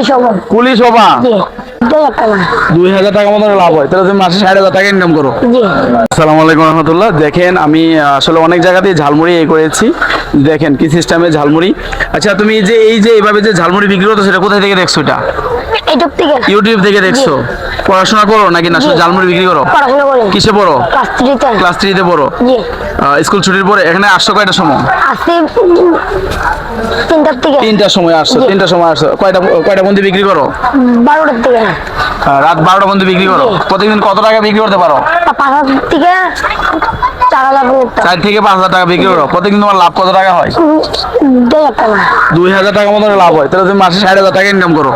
Police হব। Police হবা? দুই হাজার টাকা। মতো লাভ হয়। তাহলে তুমি মাসে ষাট হাজার টাকা ইনকাম করো। আসসালামু আলাইকুম রহমতুল্লাহ। দেখেন আমি আসলে অনেক জায়গাতেই ঝালমুড়ি এ করেছি। দেখেন কি সিস্টেমে ঝালমুড়ি। আচ্ছা তুমি যে এই যে এইভাবে যে ঝালমুড়ি বিক্রি করতো সেটা কোথায় থেকে দেখছ এটা? এইটুক থেকে। ইউটিউব থেকে দেখছ? পড়াশোনা করো নাকি না? শুধু ঝালমুড়ি বিক্রি করো? পড়াশোনা করি। কিসে পড়ো? ক্লাস থ্রিতে। ক্লাস থ্রিতে পড়ো? জি। স্কুল ছুটির পরে? এখানে আসছো কয়টার সময়? উম, তিনটার থেকে। তিনটার সময় আসছো। তিনটার সময় আসছো। কয়টা কয়টা বন্ধু বিক্রি করো? বারোটার থেকে। রাত বারোটা বন্ধু বিক্রি করো। প্রতিদিন কত টাকা বিক্রি করতে পারো? আর পাঁচ হাজার থেকে চার হাজার পর্যন্ত চার থেকে পাঁচ হাজার টাকা বিক্রি করো। প্রতিদিন তোমার লাভ কত টাকা হয়? দুই হাজার টাকা দুই হাজার টাকা মতো লাভ হয়। তাহলে তুমি মাসে ষাট হাজার টাকা ইনকাম করো।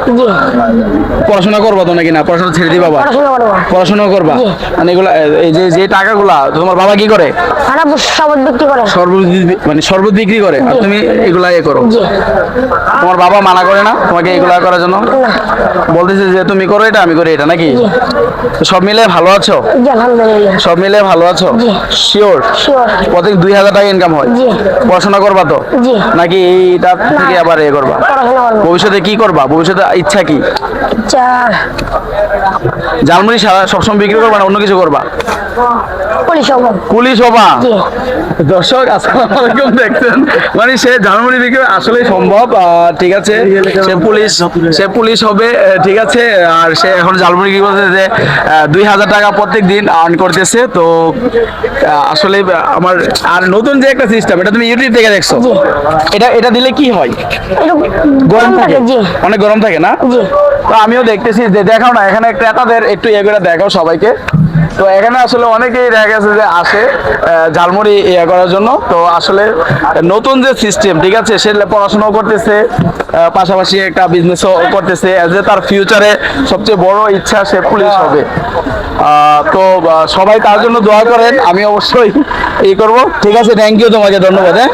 পড়াশোনা করব তো নাকি না? পড়াশোনা ছেড়ে দিবা আবার। পড়াশোনা করবা। মানে এগুলা এই যে যে টাকাগুলা তোমার বাবা কি করে? আমরা শরবত বিক্রি করে। শরবত বি- মানে শরবত বিক্রি করে। আর তুমি এগুলা করো। তোমার বাবা মানা করে না তোমাকে এগুলা করার জন্য? বলতেছে যে তুমি করো এটা আমি করি এটা নাকি? সব মিলে ভালো আছো? সব মিলে ভালো আছো। শিওর প্রত্যেক দুই হাজার টাকা ইনকাম হয়। পড়াশোনা করবা তো? নাকি এইটা থেকে আবার এ করবা? ভবিষ্যতে কি করবা? ভবিষ্যতে ইচ্ছা কি? জালমুড়ি সারা সবসময় বিক্রি করবা না অন্য কিছু করবা? পুলিশ হবা। দর্শক আসসালামু আলাইকুম দেখছেন? মানে সে বিক্রি আসলে সম্ভব ঠিক আছে? সে পুলিশ সে পুলিশ হবে ঠিক আছে? আর সে এখন ঝালমুড়ি বিক্রি করতে যে দুই হাজার টাকা প্রত্যেক দিন আর্ন করতেছে তো আসলে আমার আর নতুন যে একটা সিস্টেম এটা তুমি ইউটিউব থেকে দেখছ। এটা এটা দিলে কি হয়? গরম থাকে। অনেক গরম থাকে না? তো আমিও দেখতেছি যে দেখাও না এখানে ক্রেতাদের একটু ইয়ে করে দেখাও সবাইকে। তো এখানে আসলে অনেকেই দেখা গেছে যে আসে ঝালমুড়ি ইয়ে করার জন্য। তো আসলে নতুন যে সিস্টেম ঠিক আছে সে পড়াশোনাও করতেছে পাশাপাশি একটা বিজনেসও করতেছে যে তার ফিউচারে সবচেয়ে বড় ইচ্ছা সে পুলিশ হবে। তো সবাই তার জন্য দোয়া করেন আমি অবশ্যই ই করব। ঠিক আছে থ্যাংক ইউ তোমাকে ধন্যবাদ হ্যাঁ।